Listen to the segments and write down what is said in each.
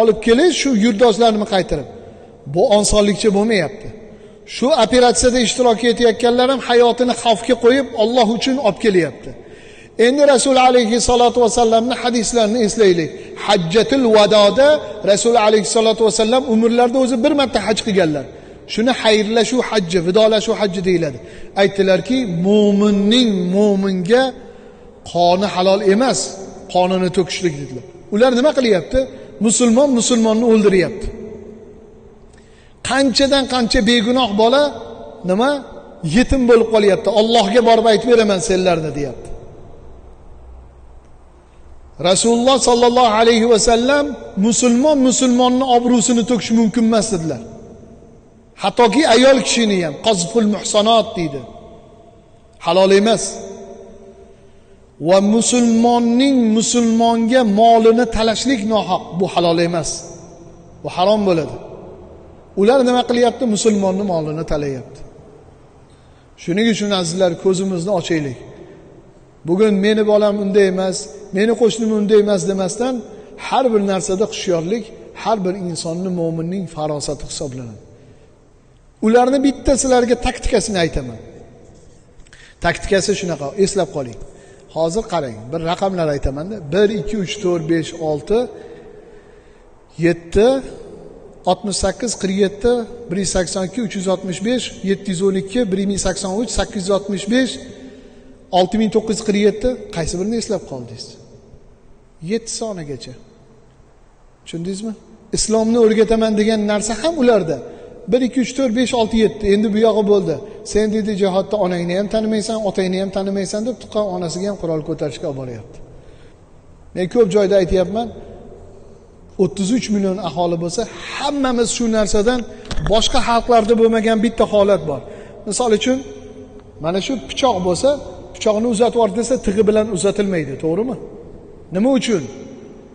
olib kelish shu yurtdoshlarni qaytirib bu osonlikcha bo'lmayapti. Shu operatsiyada ishtirok etayotganlar ham hayotini xavfga qo'yib olloh uchun olib kelyapti. Endi rasul alayhissalotu vassalamni hadislarini eslaylik. Hajjatul vadoda rasul alayhissalotu vassalam umrlarida o'zi bir marta haj qilganlar. Shuni xayrlashuv hajji vidolashuv hajji deyiladi. Aytdilarki mo'minning mo'minga qoni halol emas qonini to'kishlik dedilar. Ular nima qilyapti? Musulmon musulmonni o'ldiryapti. Qanchadan qancha begunoh bola nima? Yetim bo'lib qolyapti. Ollohga borib aytib beraman senlarni deyapti. Rasululloh sollallohu alayhi vasallam musulmon musulmonni obro'sini to'kishi mumkin emas dedilar. Hattoki ayol kishini ham qozful muhsanot deydi. Halol emas. Va musulmonning musulmonga molini talashlik nohaq. Bu halol emas. Bu harom bo'ladi. Ular nima qilyapti? Musulmonni molini talayapti. Shuning uchun azizlar ko'zimizni ochaylik. Bugun meni bolam unday emas meni qo'shnim unday emas demasdan har bir narsada hushyorlik har bir insonni mo'minning farosati hisoblanadi. Ularni bitta sizlarga taktikasini aytaman. Taktikasi shunaqa eslab qoling. Hozir qarang bir raqamlar aytamanda bir ikki uch to'rt besh olti yetti oltmish sakkiz qirq yetti bir yuz sakson ikki uch yuz oltmish besh yetti yuz o'n ikki bir ming sakson uch sakkiz yuz oltmish besh olti ming to'qqiz yuz qirq yetti. Qaysi birini eslab qoldingiz? Yetti sonagacha tushundingizmi? Islomni o'rgataman degan narsa ham ularda. Bir ikki uch to'rt besh olti yetti. Endi bu yog'i bo'ldi. Sen deydi jihodda onangni ham tanimaysan otangni ham tanimaysan deb tuqqan onasiga ham qurol ko'tarishga olib boryapti. Men ko'p joyda aytyapman o'ttiz uch million aholi bo'lsa hammamiz shu narsadan boshqa xalqlarda bo'lmagan bitta holat bor. Misol uchun mana shu pichoq bo'lsa pichoqni uzatib yubor desa tig'i bilan uzatilmaydi to'g'rimi? Nima uchun?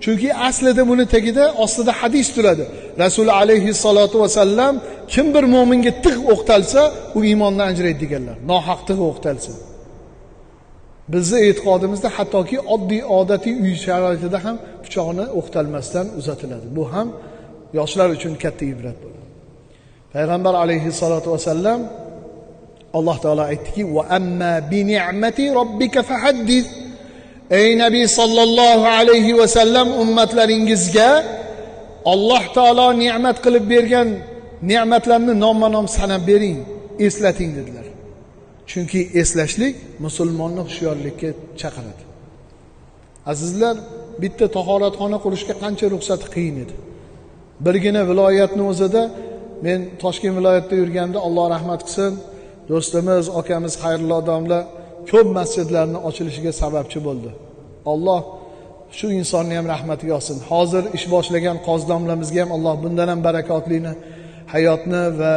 Chunki aslida buni tagida ostida hadis turadi. Rasuli alayhissalotu vassalam kim bir mo'minga tig' o'qtalsa u iymondan ajraydi deganlar. Nohaq tig' o'qtalsa. Bizni e'tiqodimizda hattoki oddiy odatiy uy sharoitida ham pichoqni o'qtalmasdan uzatiladi. Bu ham yoshlar uchun katta ibrat bo'ladi. Payg'ambar alayhissalotu vassalam alloh taolo aytdiki va amma bi ni'mati robbika fahaddis ey nabiy sollallohu alayhi vasallam ummatlaringizga alloh taolo ne'mat qilib bergan ne'matlarni nomma nom sanab bering eslating dedilar. Chunki eslashlik musulmonni hushyorlikka chaqiradi. Azizlar bitta tahoratxona qurishga qancha ruxsati qiyin edi. Birgina viloyatni o'zida men toshkent viloyatida yurganda alloh rahmat qilsin do'stimiz akamiz xayrullo domla ko'p masjidlarni ochilishiga sababchi bo'ldi. Olloh shu insonni ham rahmatiga olsin. Hozir ish boshlagan qozi domlamizga ham alloh bundan ham barakotlini hayotni va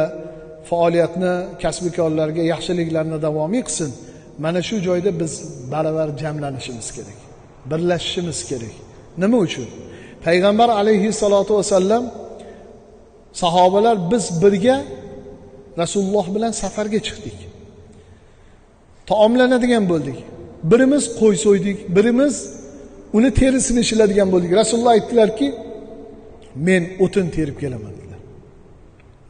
faoliyatni kasbikorlarga yaxshiliklarni davomiy qilsin. Mana shu joyda biz baravar jamlanishimiz kerak birlashishimiz kerak. Nima uchun? Payg'ambar alayhissalotu vasallam sahobalar biz birga rasululloh bilan safarga chiqdik. Taomlanadigan bo'ldik. Birimiz qo'y so'ydik birimiz uni terisini shiladigan bo'ldik. Rasululloh aytdilarki men o'tin terib kelaman dedilar.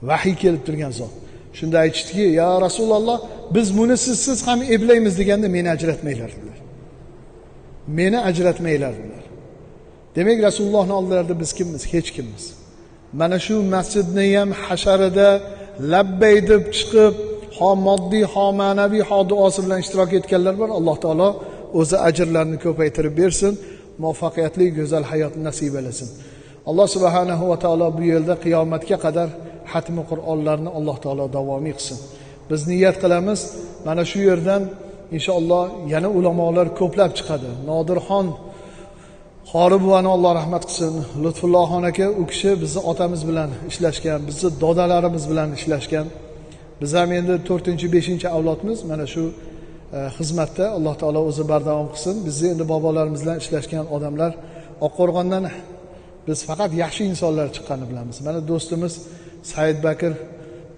Vahiy kelib turgan zot. Shunda aytishdiki yo rasululloh biz buni sizsiz ham eplaymiz deganda meni ajratmanglar dedilar. Meni ajratmanglar dedilar. Demak rasulullohni oldilarida biz kimmiz? Hech kimmiz. Mana shu masjidni ham hasharida labbay deb chiqib ho moddiy ho ma'naviy ho duosi bilan ishtirok etganlar bor. Alloh taolo o'zi ajrlarini ko'paytirib bersin. Muvaffaqiyatli go'zal hayotni nasib etsin alloh subhanahu va taolo bu yo'lda qiyomatga qadar hatmi qur'onlarni alloh taolo davomiy qilsin. Biz niyat qilamiz. Mana shu yerdan inshaalloh yana ulamolar ko'plab chiqadi. Nodirxon qori buvani alloh rahmat qilsin. Lutfullohxon aka u kishi bizni otamiz bilan ishlashgan bizni dodalarimiz bilan ishlashgan. Biz ham endi to'rtinchi beshinchi avlodmiz. Mana shu e, xizmatda alloh taolo o'zi bardavom qilsin. Bizni endi bobolarimiz bilan ishlashgan odamlar oqqo'rg'ondan biz faqat yaxshi insonlar chiqqanini bilamiz. Mana do'stimiz said bakir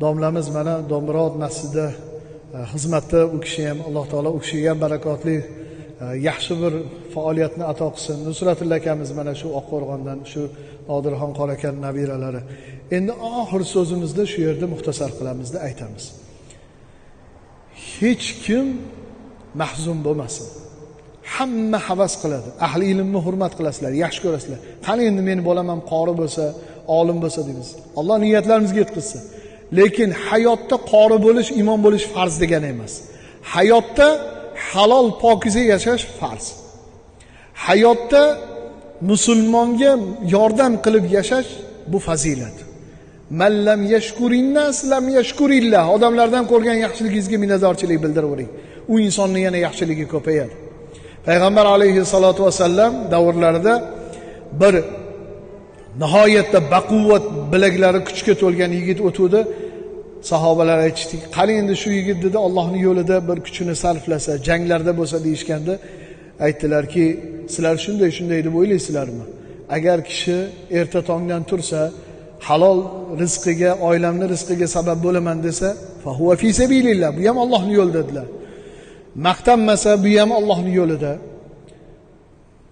domlamiz mana do'mrod masjidida e, xizmatda u kishi ham alloh taolo u kishiga ham barakotli Э, yaxshi bir faoliyatni ato qilsin. Nusratilla akamiz mana shu oqqo'rg'ondan shu nodirxon qorakan nabiralari. Endi oxir so'zimizni shu yerda muxtasar qilamizda aytamiz. Hech kim mahzun bo'lmasin. Hamma havas qiladi. Ahli ilmni hurmat qilasizlar yaxshi ko'rasizlar. Qani endi meni bolam ham qori bo'lsa olim bo'lsa deymiz. Alloh niyatlarimizga yetkazsin lekin hayotda qori bo'lish imom bo'lish farz degani emas. Hayotda halol pokiza yashash farz. Hayotda musulmonga yordam qilib yashash bu fazilat. Man lam yashkurinnas lam yashkurillah. Odamlardan ko'rgan yaxshiligingizga minnatdorchilik bildiravering u insonni yana yaxshiligi ko'payadi. Payg'ambar alayhissalotu vassalam davrlarida bir nihoyatda baquvvat bilaklari kuchga to'lgan yigit o'tuvdi. Sahobalar aytishdiki qani endi shu yigit? dedi. Ollohni yo'lida bir kuchini sarflasa janglarda bo'lsa deyishganda aytdilarki sizlar shunday shunday deb o'ylaysizlarmi? Agar kishi erta tongdan tursa halol rizqiga oilamni rizqiga sabab bo'laman desa fahuva fi sabilillah bu ham ollohni yo'li dedilar. Maqtanmasa bu ham ollohni yo'lida.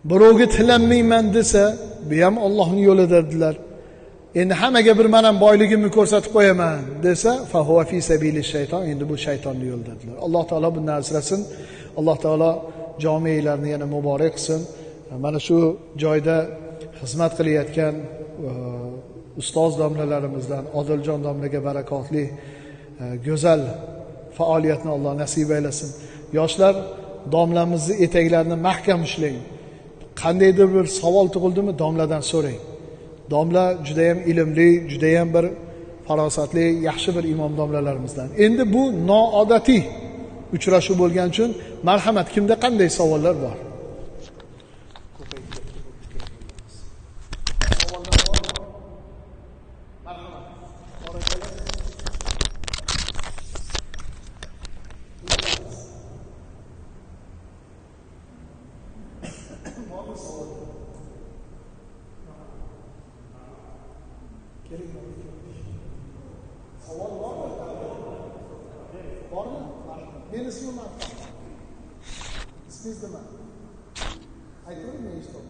Birovga tilanmayman desa bu ham ollohni yo'lida dedilar. Endi hammaga bir mana boyligimni ko'rsatib qo'yaman desa fahuva fi sabili shayton endi bu shaytonni yo'lida dedilar alloh taolo bundan asrasin alloh taolo jomiylarni yana muborak qilsin. Mana shu joyda xizmat qilayotgan e, ustoz domlalarimizdan odiljon domlaga barakotli e, go'zal faoliyatni alloh nasib aylasin. Yoshlar domlamizni etaklarini mahkam ushlang qandaydir bir savol tug'ildimi? Domladan so'rang. Domla judayam ilmli judayam bir farosatli yaxshi bir imom domlalarimizdan. Endi bu noodatiy uchrashuv bo'lgani uchun marhamat kimda qanday savollar bor? كلمة أول مرة مرة مين اسمه معك؟ اسمه زمان هيكون إيش طبعا